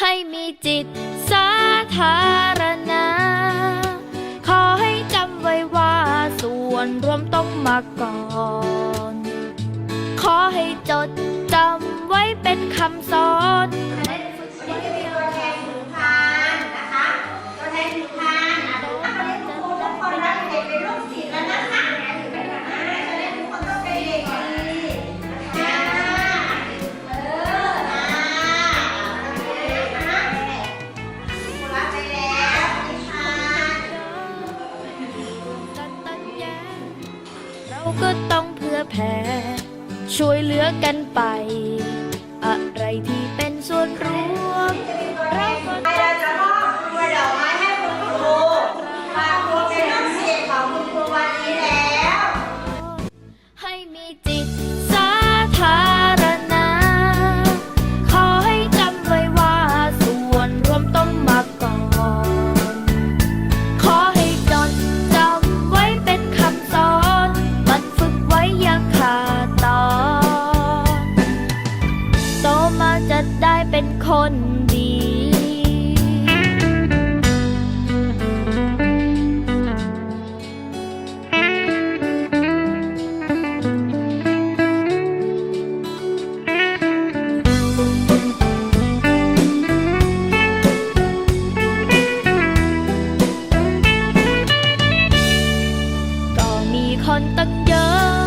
ให้มีจิตสาธารณะ ขอให้จำไว้ว่าส่วนรวมต้องมาก่อน ขอให้จดจำไว้เป็นคำสอน แพ้ ช่วยเหลือกันไป อะไรที่เป็นส่วนรู้ มาจะได้เป็นคนดี ก็มีคนตั้งเยอะ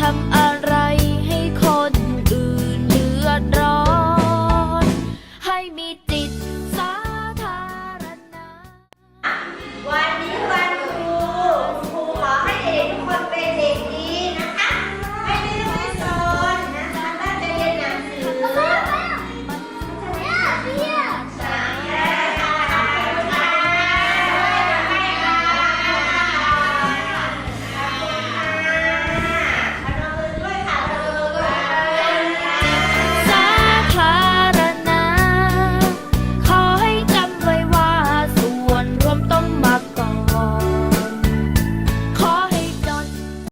ทำ